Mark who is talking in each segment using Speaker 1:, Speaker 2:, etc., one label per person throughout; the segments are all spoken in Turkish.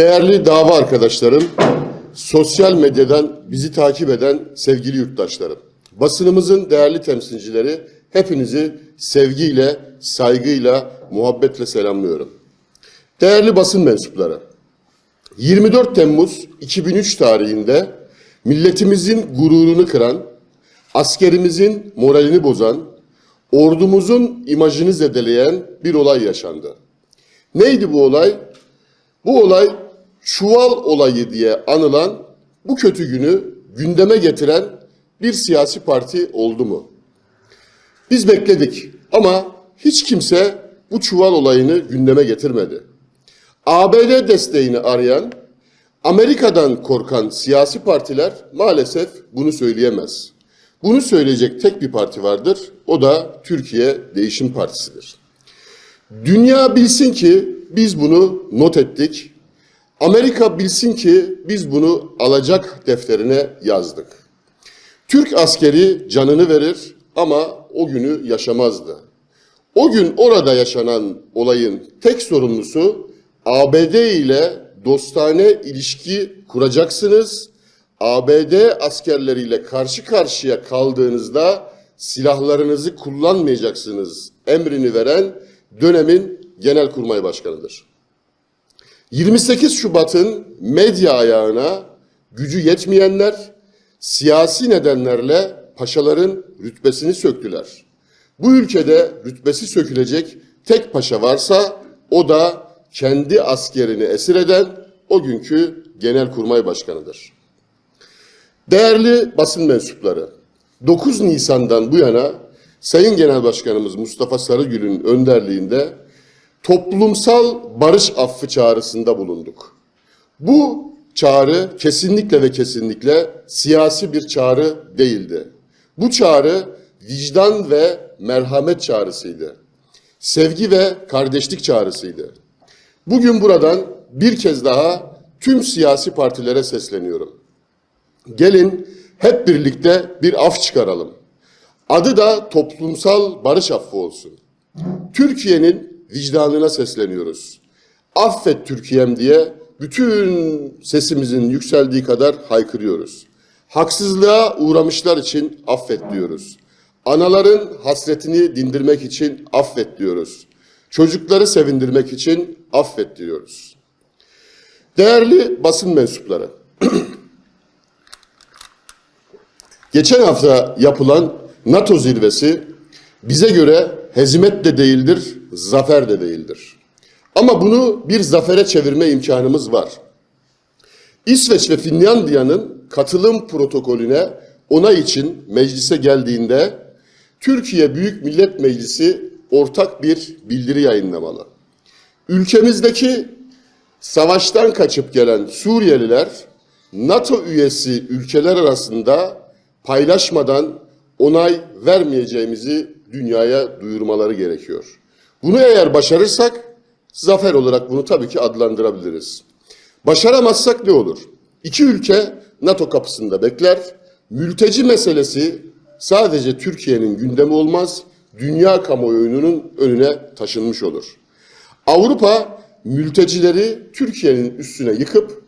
Speaker 1: Değerli dava arkadaşlarım, sosyal medyadan bizi takip eden sevgili yurttaşlarım, basınımızın değerli temsilcileri hepinizi sevgiyle, saygıyla, muhabbetle selamlıyorum. Değerli basın mensupları, 24 Temmuz 2003 tarihinde milletimizin gururunu kıran, askerimizin moralini bozan, ordumuzun imajını zedeleyen bir olay yaşandı. Neydi bu olay? Bu olay çuval olayı diye anılan bu kötü günü gündeme getiren bir siyasi parti oldu mu? Biz bekledik ama hiç kimse bu çuval olayını gündeme getirmedi. ABD desteğini arayan, Amerika'dan korkan siyasi partiler maalesef bunu söyleyemez. Bunu söyleyecek tek bir parti vardır, o da Türkiye Değişim Partisi'dir. Dünya bilsin ki biz bunu not ettik. Amerika bilsin ki biz bunu alacak defterine yazdık. Türk askeri canını verir ama o günü yaşamazdı. O gün orada yaşanan olayın tek sorumlusu ABD ile dostane ilişki kuracaksınız. ABD askerleriyle karşı karşıya kaldığınızda silahlarınızı kullanmayacaksınız emrini veren dönemin Genelkurmay Başkanı'dır. 28 Şubat'ın medya ayağına gücü yetmeyenler siyasi nedenlerle paşaların rütbesini söktüler. Bu ülkede rütbesi sökülecek tek paşa varsa o da kendi askerini esir eden o günkü Genelkurmay Başkanı'dır. Değerli basın mensupları, 9 Nisan'dan bu yana Sayın Genel Başkanımız Mustafa Sarıgül'ün önderliğinde toplumsal barış affı çağrısında bulunduk. Bu çağrı kesinlikle ve kesinlikle siyasi bir çağrı değildi. Bu çağrı vicdan ve merhamet çağrısıydı. Sevgi ve kardeşlik çağrısıydı. Bugün buradan bir kez daha tüm siyasi partilere sesleniyorum. Gelin hep birlikte bir af çıkaralım. Adı da toplumsal barış affı olsun. Türkiye'nin vicdanına sesleniyoruz. Affet Türkiye'm diye bütün sesimizin yükseldiği kadar haykırıyoruz. Haksızlığa uğramışlar için affet diyoruz. Anaların hasretini dindirmek için affet diyoruz. Çocukları sevindirmek için affet diyoruz. Değerli basın mensupları, geçen hafta yapılan NATO zirvesi bize göre hezimet de değildir, zafer de değildir. Ama bunu bir zafere çevirme imkanımız var. İsveç ve Finlandiya'nın katılım protokolüne onay için meclise geldiğinde Türkiye Büyük Millet Meclisi ortak bir bildiri yayınlamalı. Ülkemizdeki savaştan kaçıp gelen Suriyeliler NATO üyesi ülkeler arasında paylaşmadan onay vermeyeceğimizi dünyaya duyurmaları gerekiyor. Bunu eğer başarırsak zafer olarak bunu tabii ki adlandırabiliriz. Başaramazsak ne olur? İki ülke NATO kapısında bekler. Mülteci meselesi sadece Türkiye'nin gündemi olmaz, dünya kamuoyunun önüne taşınmış olur. Avrupa mültecileri Türkiye'nin üstüne yıkıp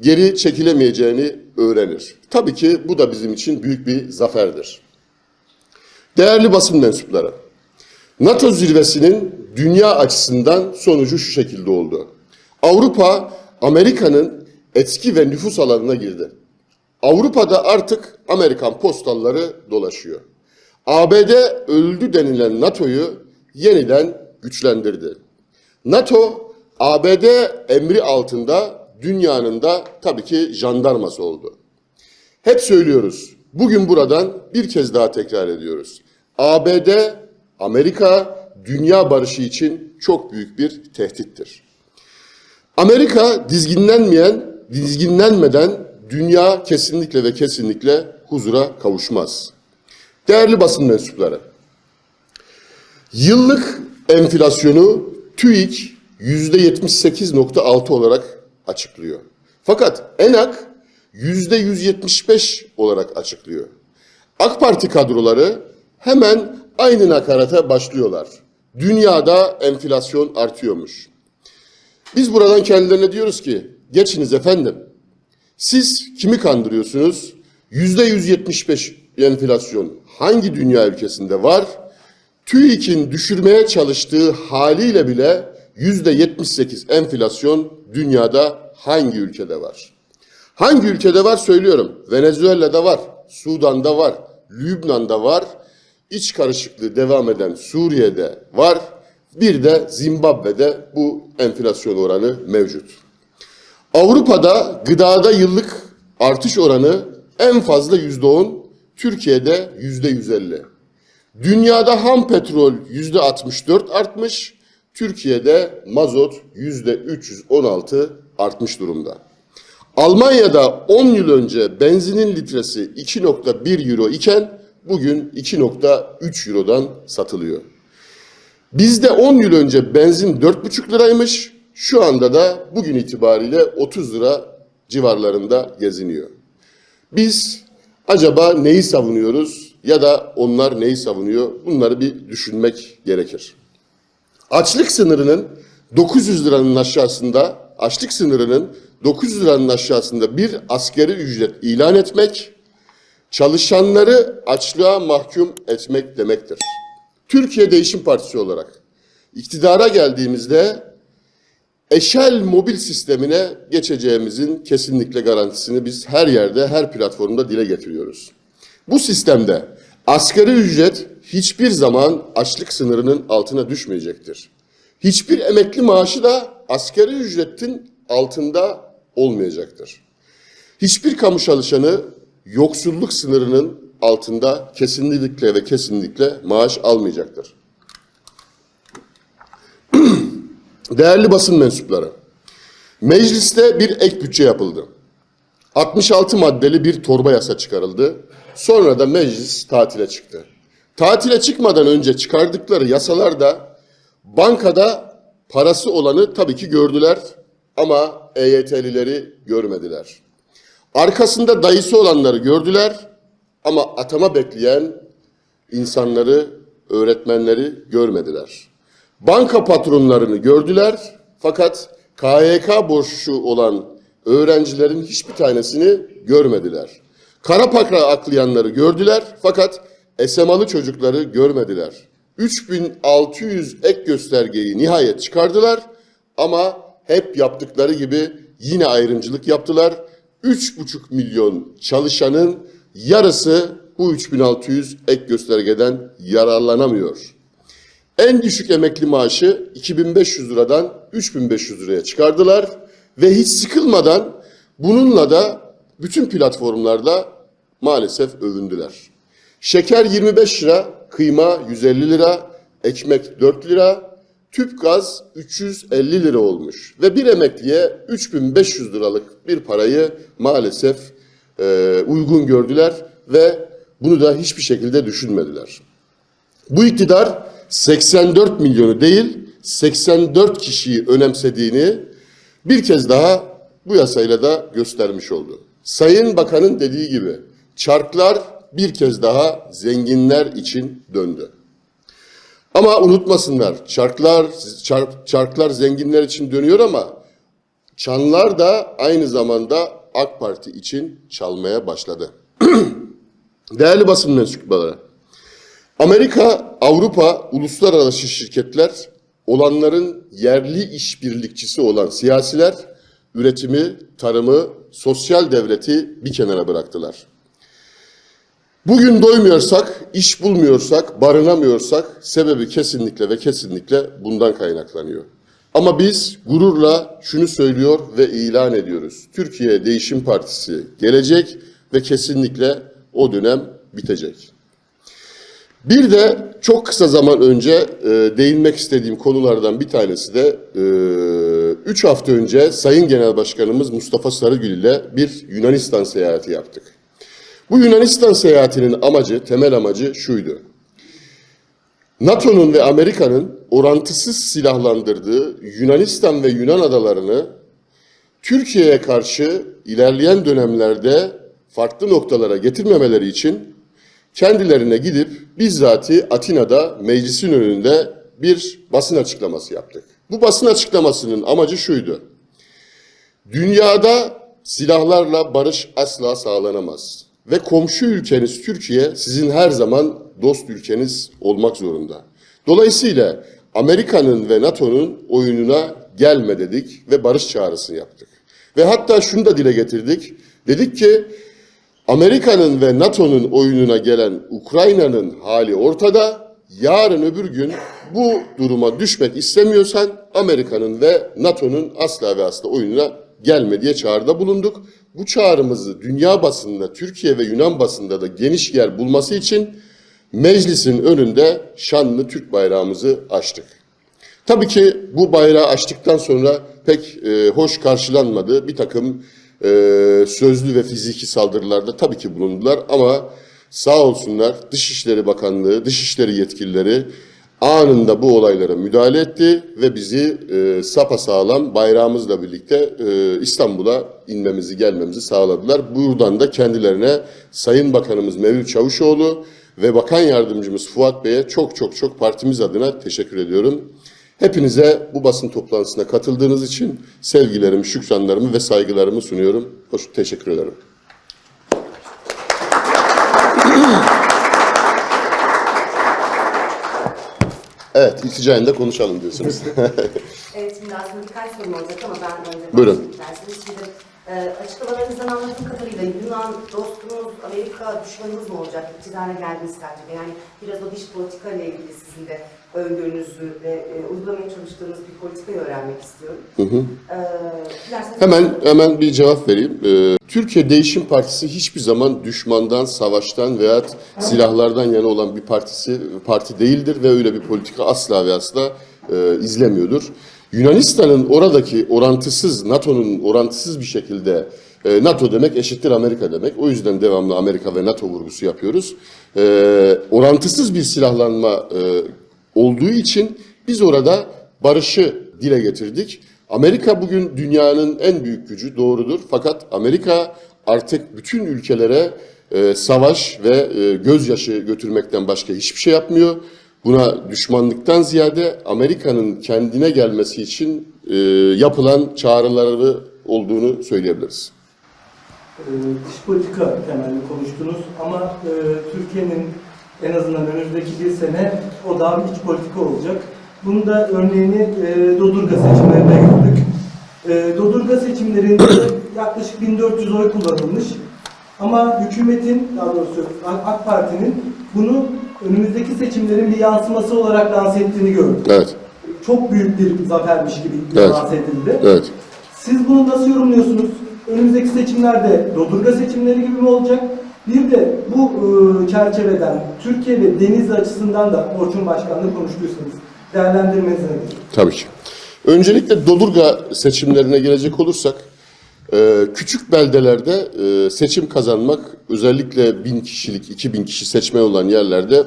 Speaker 1: geri çekilemeyeceğini öğrenir. Tabii ki bu da bizim için büyük bir zaferdir. Değerli basın mensupları, NATO zirvesinin dünya açısından sonucu şu şekilde oldu. Avrupa, Amerika'nın etki ve nüfus alanına girdi. Avrupa'da artık Amerikan postalları dolaşıyor. ABD öldü denilen NATO'yu yeniden güçlendirdi. NATO, ABD emri altında dünyanın da tabii ki jandarması oldu. Hep söylüyoruz. Bugün buradan bir kez daha tekrar ediyoruz. ABD, Amerika dünya barışı için çok büyük bir tehdittir. Amerika dizginlenmeyen, dizginlenmeden dünya kesinlikle ve kesinlikle huzura kavuşmaz. Değerli basın mensupları, yıllık enflasyonu TÜİK %78.6 olarak açıklıyor. Fakat ENAK %175 olarak açıklıyor. AK Parti kadroları hemen aynı nakarata başlıyorlar. Dünyada enflasyon artıyormuş. Biz buradan kendilerine diyoruz ki geçiniz efendim. Siz kimi kandırıyorsunuz? Yüzde 175 enflasyon hangi dünya ülkesinde var? TÜİK'in düşürmeye çalıştığı haliyle bile yüzde 78 enflasyon dünyada hangi ülkede var? Hangi ülkede var söylüyorum. Venezuela'da var, Sudan'da var, Lübnan'da var, iç karışıklığı devam eden Suriye'de var. Bir de Zimbabwe'de bu enflasyon oranı mevcut. Avrupa'da gıdada yıllık artış oranı en fazla yüzde on, Türkiye'de yüzde yüz elli. Dünyada ham petrol yüzde 64 artmış, Türkiye'de mazot yüzde 316 artmış durumda. Almanya'da 10 yıl önce benzinin litresi 2.1 euro iken bugün 2.3 eurodan satılıyor. Bizde 10 yıl önce benzin 4,5 liraymış, şu anda da bugün itibariyle 30 lira civarlarında geziniyor. Biz acaba neyi savunuyoruz ya da onlar neyi savunuyor? Bunları bir düşünmek gerekir. Açlık sınırının 900 liranın aşağısında, açlık sınırının 900 liranın aşağısında bir askeri ücret ilan etmek, çalışanları açlığa mahkum etmek demektir. Türkiye Değişim Partisi olarak iktidara geldiğimizde eşel mobil sistemine geçeceğimizin kesinlikle garantisini biz her yerde, her platformda dile getiriyoruz. Bu sistemde asgari ücret hiçbir zaman açlık sınırının altına düşmeyecektir. Hiçbir emekli maaşı da asgari ücretin altında olmayacaktır. Hiçbir kamu çalışanı yoksulluk sınırının altında kesinlikle ve kesinlikle maaş almayacaktır. Değerli basın mensupları, mecliste bir ek bütçe yapıldı. 66 maddeli bir torba yasa çıkarıldı. Sonra da meclis tatile çıktı. Tatile çıkmadan önce çıkardıkları yasalarda bankada parası olanı tabii ki gördüler ama EYT'lileri görmediler. Arkasında dayısı olanları gördüler ama atama bekleyen insanları, öğretmenleri görmediler. Banka patronlarını gördüler fakat KYK borçlu olan öğrencilerin hiçbir tanesini görmediler. Kara para aklayanları gördüler fakat esemalı çocukları görmediler. 3600 ek göstergeyi nihayet çıkardılar ama hep yaptıkları gibi yine ayrımcılık yaptılar. 3,5 milyon çalışanın yarısı bu 3600 ek göstergeden yararlanamıyor. En düşük emekli maaşı 2500 liradan 3500 liraya çıkardılar ve hiç sıkılmadan bununla da bütün platformlarda maalesef övündüler. Şeker 25 lira, kıyma 150 lira, ekmek 4 lira, tüp gaz 350 lira olmuş ve bir emekliye 3500 liralık bir parayı maalesef e, uygun gördüler ve bunu da hiçbir şekilde düşünmediler. Bu iktidar 84 milyonu değil 84 kişiyi önemsediğini bir kez daha bu yasayla da göstermiş oldu. Sayın Bakan'ın dediği gibi çarklar bir kez daha zenginler için döndü. Ama unutmasınlar çarklar çark, çarklar zenginler için dönüyor ama çanlar da aynı zamanda AK Parti için çalmaya başladı. Değerli basın mensupları, Amerika, Avrupa, uluslararası şirketler, olanların yerli işbirlikçisi olan siyasiler, üretimi, tarımı, sosyal devleti bir kenara bıraktılar. Bugün doymuyorsak, iş bulmuyorsak, barınamıyorsak sebebi kesinlikle ve kesinlikle bundan kaynaklanıyor. Ama biz gururla şunu söylüyor ve ilan ediyoruz. Türkiye Değişim Partisi gelecek ve kesinlikle o dönem bitecek. Bir de çok kısa zaman önce e, değinmek istediğim konulardan bir tanesi de 3 e, hafta önce Sayın Genel Başkanımız Mustafa Sarıgül ile bir Yunanistan seyahati yaptık. Bu Yunanistan seyahatinin amacı, temel amacı şuydu. NATO'nun ve Amerika'nın orantısız silahlandırdığı Yunanistan ve Yunan adalarını Türkiye'ye karşı ilerleyen dönemlerde farklı noktalara getirmemeleri için kendilerine gidip bizzati Atina'da meclisin önünde bir basın açıklaması yaptık. Bu basın açıklamasının amacı şuydu. Dünyada silahlarla barış asla sağlanamaz. Ve komşu ülkeniz Türkiye sizin her zaman dost ülkeniz olmak zorunda. Dolayısıyla Amerika'nın ve NATO'nun oyununa gelme dedik ve barış çağrısını yaptık. Ve hatta şunu da dile getirdik. Dedik ki Amerika'nın ve NATO'nun oyununa gelen Ukrayna'nın hali ortada. Yarın öbür gün bu duruma düşmek istemiyorsan Amerika'nın ve NATO'nun asla ve asla oyununa gelme diye çağrıda bulunduk. Bu çağrımızı dünya basında, Türkiye ve Yunan basında da geniş yer bulması için meclisin önünde şanlı Türk bayrağımızı açtık. Tabii ki bu bayrağı açtıktan sonra pek e, hoş karşılanmadı. Bir takım e, sözlü ve fiziki saldırılarda tabii ki bulundular ama sağ olsunlar Dışişleri Bakanlığı, Dışişleri yetkilileri anında bu olaylara müdahale etti ve bizi e, sapasağlam bayrağımızla birlikte e, İstanbul'a inmemizi, gelmemizi sağladılar. Buradan da kendilerine Sayın Bakanımız Mevlüt Çavuşoğlu ve Bakan Yardımcımız Fuat Bey'e çok çok çok partimiz adına teşekkür ediyorum. Hepinize bu basın toplantısına katıldığınız için sevgilerimi, şükranlarımı ve saygılarımı sunuyorum. Hoş, teşekkür ederim. Evet, ilticayında konuşalım diyorsunuz.
Speaker 2: Evet, şimdi aslında birkaç sorum olacak ama ben önce
Speaker 1: Buyurun.
Speaker 2: Şimdi e, açıklamalarınızdan anladığım kadarıyla Yunan dostunuz, Amerika düşmanınız mı olacak? İktidara geldiğiniz takdirde. Yani biraz o dış politika ile ilgili sizin de öngörünüzü ve e, uygulamaya çalıştığınız bir politikayı öğrenmek istiyorum. E, dilerseniz-
Speaker 1: Hemen hemen bir cevap vereyim. Ee, Türkiye Değişim Partisi hiçbir zaman düşmandan, savaştan veya silahlardan yana olan bir partisi parti değildir ve öyle bir politika asla ve asla e, izlemiyordur. Yunanistan'ın oradaki orantısız, NATO'nun orantısız bir şekilde e, NATO demek eşittir Amerika demek. O yüzden devamlı Amerika ve NATO vurgusu yapıyoruz. E, orantısız bir silahlanma e, olduğu için biz orada barışı dile getirdik. Amerika bugün dünyanın en büyük gücü doğrudur. Fakat Amerika artık bütün ülkelere e, savaş ve e, gözyaşı götürmekten başka hiçbir şey yapmıyor. Buna düşmanlıktan ziyade Amerika'nın kendine gelmesi için e, yapılan çağrıları olduğunu söyleyebiliriz.
Speaker 3: Ee, dış politika temelli konuştunuz ama e, Türkiye'nin en azından önümüzdeki bir sene o daha iç politika olacak. Bunun da örneğini e, Dodurga seçimlerinde gördük. E, Dodurga seçimlerinde yaklaşık 1400 oy kullanılmış. Ama hükümetin, daha doğrusu AK Parti'nin bunu önümüzdeki seçimlerin bir yansıması olarak lanse ettiğini gördük.
Speaker 1: Evet,
Speaker 3: Çok büyük bir zafermiş gibi
Speaker 1: Evet.
Speaker 3: lanse edildi.
Speaker 1: evet.
Speaker 3: Siz bunu nasıl yorumluyorsunuz? Önümüzdeki seçimlerde Dodurga seçimleri gibi mi olacak? Bir de bu e, çerçeveden Türkiye ve Denizli açısından da Orçun Başkan'la konuştuysanız değerlendirmeniz nedir?
Speaker 1: Tabii ki. Öncelikle Dodurga seçimlerine gelecek olursak, küçük beldelerde e, seçim kazanmak, özellikle bin kişilik, iki bin kişi seçmen olan yerlerde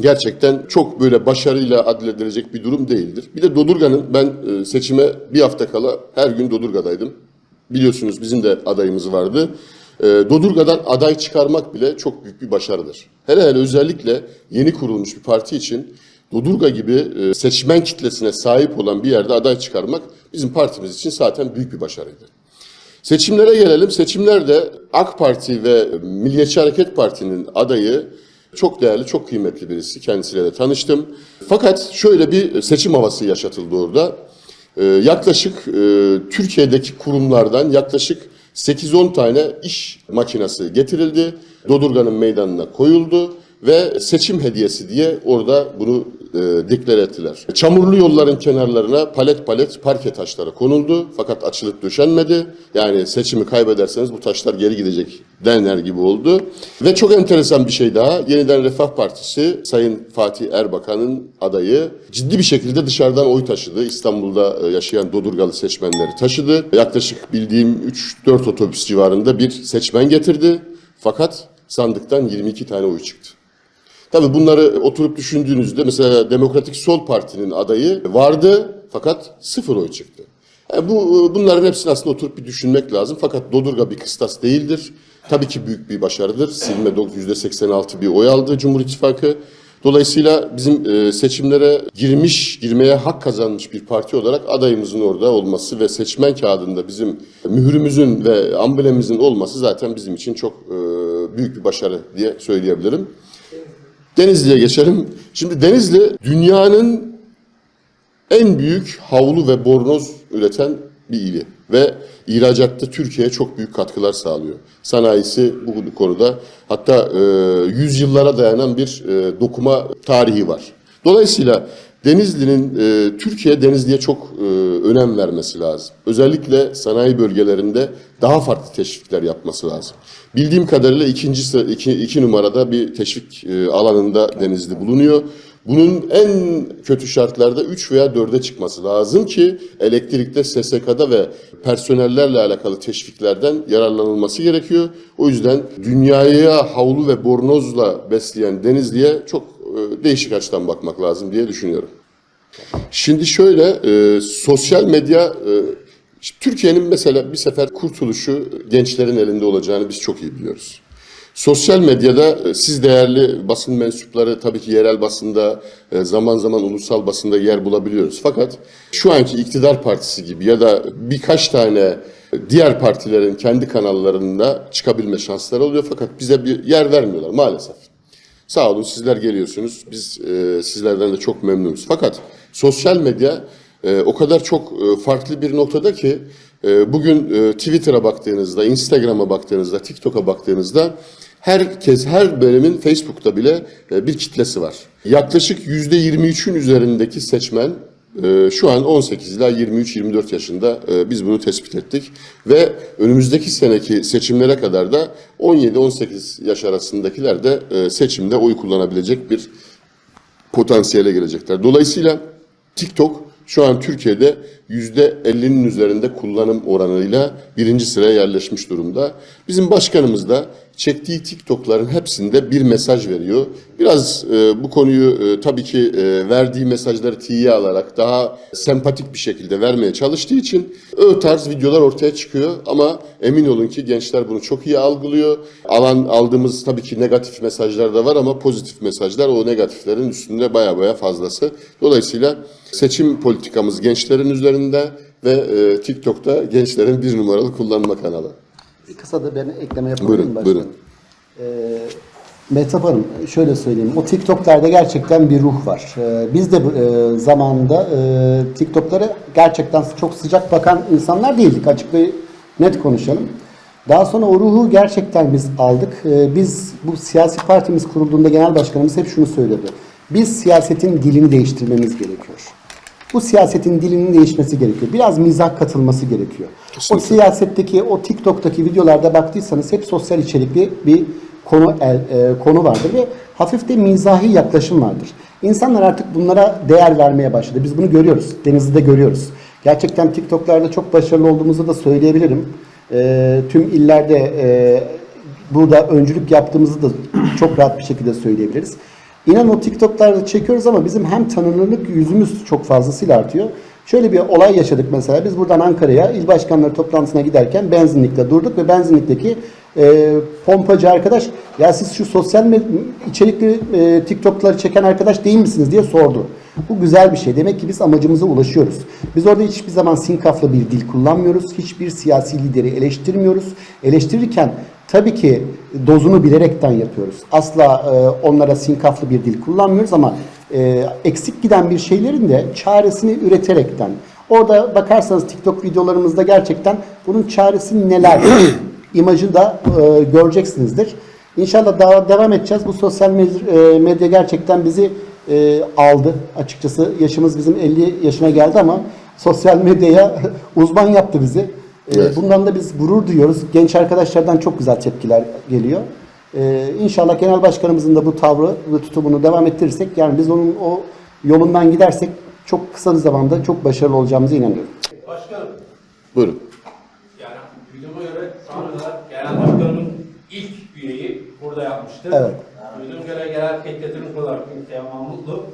Speaker 1: gerçekten çok böyle başarıyla adledilecek bir durum değildir. Bir de Dodurga'nın ben e, seçime bir hafta kala her gün Dodurga'daydım. Biliyorsunuz bizim de adayımız vardı. E, Dodurga'dan aday çıkarmak bile çok büyük bir başarıdır. Hele hele özellikle yeni kurulmuş bir parti için Dodurga gibi e, seçmen kitlesine sahip olan bir yerde aday çıkarmak bizim partimiz için zaten büyük bir başarıydı. Seçimlere gelelim. Seçimlerde AK Parti ve Milliyetçi Hareket Parti'nin adayı çok değerli, çok kıymetli birisi. Kendisiyle de tanıştım. Fakat şöyle bir seçim havası yaşatıldı orada. Ee, yaklaşık e, Türkiye'deki kurumlardan yaklaşık 8-10 tane iş makinesi getirildi. Dodurga'nın meydanına koyuldu ve seçim hediyesi diye orada bunu e, deklar ettiler. Çamurlu yolların kenarlarına palet palet parke taşları konuldu fakat açılıp döşenmedi. Yani seçimi kaybederseniz bu taşlar geri gidecek denler gibi oldu. Ve çok enteresan bir şey daha. Yeniden Refah Partisi Sayın Fatih Erbakan'ın adayı ciddi bir şekilde dışarıdan oy taşıdı. İstanbul'da e, yaşayan Dodurgalı seçmenleri taşıdı. Yaklaşık bildiğim 3-4 otobüs civarında bir seçmen getirdi. Fakat sandıktan 22 tane oy çıktı. Tabii bunları oturup düşündüğünüzde mesela Demokratik Sol Parti'nin adayı vardı fakat sıfır oy çıktı. Yani bu bunların hepsini aslında oturup bir düşünmek lazım. Fakat Dodurga bir kıstas değildir. Tabii ki büyük bir başarıdır. Silme %86 bir oy aldı Cumhur İttifakı. Dolayısıyla bizim e, seçimlere girmiş, girmeye hak kazanmış bir parti olarak adayımızın orada olması ve seçmen kağıdında bizim mührümüzün ve amblemimizin olması zaten bizim için çok e, büyük bir başarı diye söyleyebilirim. Denizli'ye geçelim. Şimdi Denizli dünyanın en büyük havlu ve bornoz üreten bir ili ve ihracatta Türkiye'ye çok büyük katkılar sağlıyor. Sanayisi bu konuda hatta e, yüzyıllara dayanan bir e, dokuma tarihi var. Dolayısıyla Denizli'nin e, Türkiye Denizli'ye çok e, önem vermesi lazım. Özellikle sanayi bölgelerinde daha farklı teşvikler yapması lazım. Bildiğim kadarıyla ikinci iki, iki numarada bir teşvik e, alanında Denizli bulunuyor. Bunun en kötü şartlarda 3 veya 4'e çıkması lazım ki elektrikte, SSK'da ve personellerle alakalı teşviklerden yararlanılması gerekiyor. O yüzden dünyaya havlu ve bornozla besleyen Denizli'ye çok değişik açıdan bakmak lazım diye düşünüyorum. Şimdi şöyle, e, sosyal medya, e, Türkiye'nin mesela bir sefer kurtuluşu gençlerin elinde olacağını biz çok iyi biliyoruz. Sosyal medyada e, siz değerli basın mensupları tabii ki yerel basında e, zaman zaman ulusal basında yer bulabiliyoruz. Fakat şu anki iktidar partisi gibi ya da birkaç tane diğer partilerin kendi kanallarında çıkabilme şansları oluyor fakat bize bir yer vermiyorlar maalesef. Sağ olun sizler geliyorsunuz. Biz e, sizlerden de çok memnunuz. Fakat sosyal medya e, o kadar çok e, farklı bir noktada ki e, bugün e, Twitter'a baktığınızda, Instagram'a baktığınızda, TikTok'a baktığınızda herkes her bölümün Facebook'ta bile e, bir kitlesi var. Yaklaşık %23'ün üzerindeki seçmen şu an 18 ila 23-24 yaşında e, biz bunu tespit ettik ve önümüzdeki seneki seçimlere kadar da 17-18 yaş arasındakiler de e, seçimde oy kullanabilecek bir potansiyele gelecekler. Dolayısıyla TikTok şu an Türkiye'de %50'nin üzerinde kullanım oranıyla birinci sıraya yerleşmiş durumda. Bizim başkanımız da çektiği TikTok'ların hepsinde bir mesaj veriyor. Biraz e, bu konuyu e, tabii ki e, verdiği mesajları tiye alarak daha sempatik bir şekilde vermeye çalıştığı için o tarz videolar ortaya çıkıyor ama emin olun ki gençler bunu çok iyi algılıyor. Alan aldığımız tabii ki negatif mesajlar da var ama pozitif mesajlar o negatiflerin üstünde baya baya fazlası. Dolayısıyla seçim politikamız gençlerin üzerinde ve e, TikTok'ta gençlerin bir numaralı kullanma kanalı.
Speaker 4: Kısa da ben ekleme yapabilir
Speaker 1: Buyurun,
Speaker 4: başkanım?
Speaker 1: buyurun.
Speaker 4: Ee, Mehtap Hanım şöyle söyleyeyim. O TikTok'larda gerçekten bir ruh var. Ee, biz de e, zamanında e, TikTok'lara gerçekten çok sıcak bakan insanlar değildik. Açık ve net konuşalım. Daha sonra o ruhu gerçekten biz aldık. Ee, biz bu siyasi partimiz kurulduğunda genel başkanımız hep şunu söyledi. Biz siyasetin dilini değiştirmemiz gerekiyor. Bu siyasetin dilinin değişmesi gerekiyor. Biraz mizah katılması gerekiyor. O siyasetteki, o TikTok'taki videolarda baktıysanız hep sosyal içerikli bir konu el, e, konu vardır ve hafif de mizahi yaklaşım vardır. İnsanlar artık bunlara değer vermeye başladı. Biz bunu görüyoruz. Denizli'de görüyoruz. Gerçekten TikTok'larda çok başarılı olduğumuzu da söyleyebilirim. E, tüm illerde e, burada öncülük yaptığımızı da çok rahat bir şekilde söyleyebiliriz. İnan o TikTok'larda çekiyoruz ama bizim hem tanınırlık yüzümüz çok fazlasıyla artıyor. Şöyle bir olay yaşadık mesela. Biz buradan Ankara'ya il başkanları toplantısına giderken benzinlikte durduk ve benzinlikteki e, pompacı arkadaş ya siz şu sosyal içerikli e, TikTok'ları çeken arkadaş değil misiniz diye sordu. Bu güzel bir şey. Demek ki biz amacımıza ulaşıyoruz. Biz orada hiçbir zaman sinkaflı bir dil kullanmıyoruz. Hiçbir siyasi lideri eleştirmiyoruz. Eleştirirken tabii ki dozunu bilerekten yapıyoruz. Asla e, onlara sinkaflı bir dil kullanmıyoruz ama e, eksik giden bir şeylerin de çaresini üreterekten. Orada bakarsanız TikTok videolarımızda gerçekten bunun çaresi neler imajı da e, göreceksinizdir. İnşallah daha devam edeceğiz. Bu sosyal med- e, medya gerçekten bizi e, aldı. Açıkçası yaşımız bizim 50 yaşına geldi ama sosyal medyaya uzman yaptı bizi. E,
Speaker 1: Evet.
Speaker 4: Bundan da biz gurur duyuyoruz. Genç arkadaşlardan çok güzel tepkiler geliyor. E, inşallah genel başkanımızın da bu tavrı ve tutumunu devam ettirirsek yani biz onun o yolundan gidersek çok kısa bir zamanda çok başarılı olacağımıza inanıyorum.
Speaker 5: Başkanım,
Speaker 1: Buyurun.
Speaker 5: yani duyduğuma göre şu ana kadar genel başkanımın ilk üyeyi burada yapmıştır.
Speaker 4: Evet.
Speaker 5: Duyduğuma göre genel sekreterim olarak Teoman Mutlu.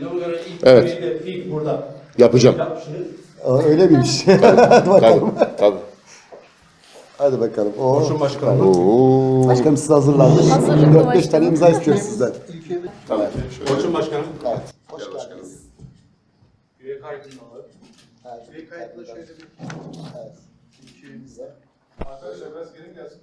Speaker 5: Duyduğuma göre ilk
Speaker 1: Evet.
Speaker 5: de ilk burada
Speaker 1: Yapacağım.
Speaker 5: yapmışsınız.
Speaker 4: Aa, Öyle bir iş. Hadi bakalım.
Speaker 1: Tabii, tabii.
Speaker 4: Hadi bakalım. Oo.
Speaker 5: Orçun Başkanım.
Speaker 1: Oo.
Speaker 4: Başkanım siz hazırlandı.
Speaker 6: Hazırım
Speaker 4: 4-5
Speaker 6: başkanım.
Speaker 4: tane imza istiyoruz sizden.
Speaker 1: Tabii. Şöyle.
Speaker 5: Orçun Başkanım.
Speaker 4: Evet. Hoş
Speaker 1: Gel
Speaker 4: geldiniz.
Speaker 5: Üye kaydını alalım.
Speaker 4: Evet.
Speaker 6: Bir kayıtla şöyle bir
Speaker 4: Evet.
Speaker 6: iki
Speaker 4: Bize.
Speaker 6: Arkadaşlar biraz gelin gelsin.